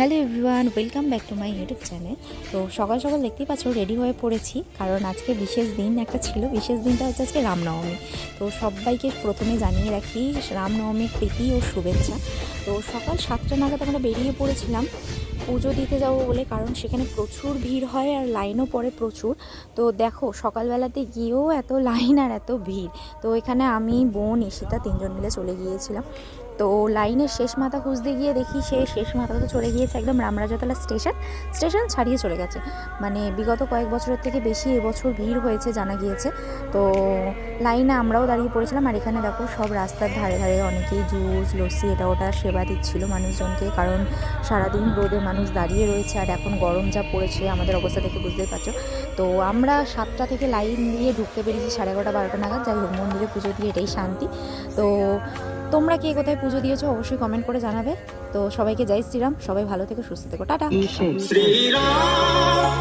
Hello everyone, welcome back to my YouTube channel. তো সকাল সকাল দেখতেই পাচ্ছ রেডি হয়ে পড়েছি, কারণ আজকে বিশেষ দিন একটা ছিল। বিশেষ দিনটা হচ্ছে আজকে রামনবমী। তো সবাইকে প্রথমে জানিয়ে রাখি, রামনবমীর প্রীতি ও শুভেচ্ছা। তো সকাল সাতটা নাগাদ আমরা বেরিয়ে পড়েছিলাম পুজো দিতে যাব বলে, কারণ সেখানে প্রচুর ভিড় হয় আর লাইনও পড়ে প্রচুর। তো দেখো, সকালবেলাতে গিয়েও এত লাইন আর এত ভিড়। তো এখানে আমি, বোন, ঈশিতা তিনজন মিলে চলে গিয়েছিলাম। তো লাইনের শেষ মাথা খুঁজতে গিয়ে দেখি সে শেষ মাথা তো চলে গিয়েছে একদম রামরাজাতলা স্টেশন। স্টেশন ছাড়িয়ে চলে গেছে। মানে বিগত কয়েক বছরের থেকে বেশি এবছর ভিড় হয়েছে জানা গিয়েছে। তো লাইনে আমরাও দাঁড়িয়ে পড়েছিলাম আর এখানে দেখো সব রাস্তার ধারে ধারে অনেকেই জুস, লস্যি এটা ওটা সেবা দিচ্ছিল মানুষজনকে। কারণ সারাদিন রোদে মানুষ দাঁড়িয়ে রয়েছে আর এখন গরম যা পড়েছে আমাদের অবস্থা থেকে বুঝতেই পারছ। তো আমরা সাতটা থেকে লাইন দিয়ে ঢুকতে পেরেছি সাড়ে এগারোটা, বারোটা নাগাদ। যাই হোক, মন্দিরে পুজো দিয়ে এটাই শান্তি। তো তোমরা কে কোথায় পুজো দিয়েছ, অবশ্যই কমেন্ট করে জানাবে। তো সবাইকে যাই শ্রীরাম, সবাই ভালো থেকে, সুস্থ থেকো। টাটা। শ্রীরাম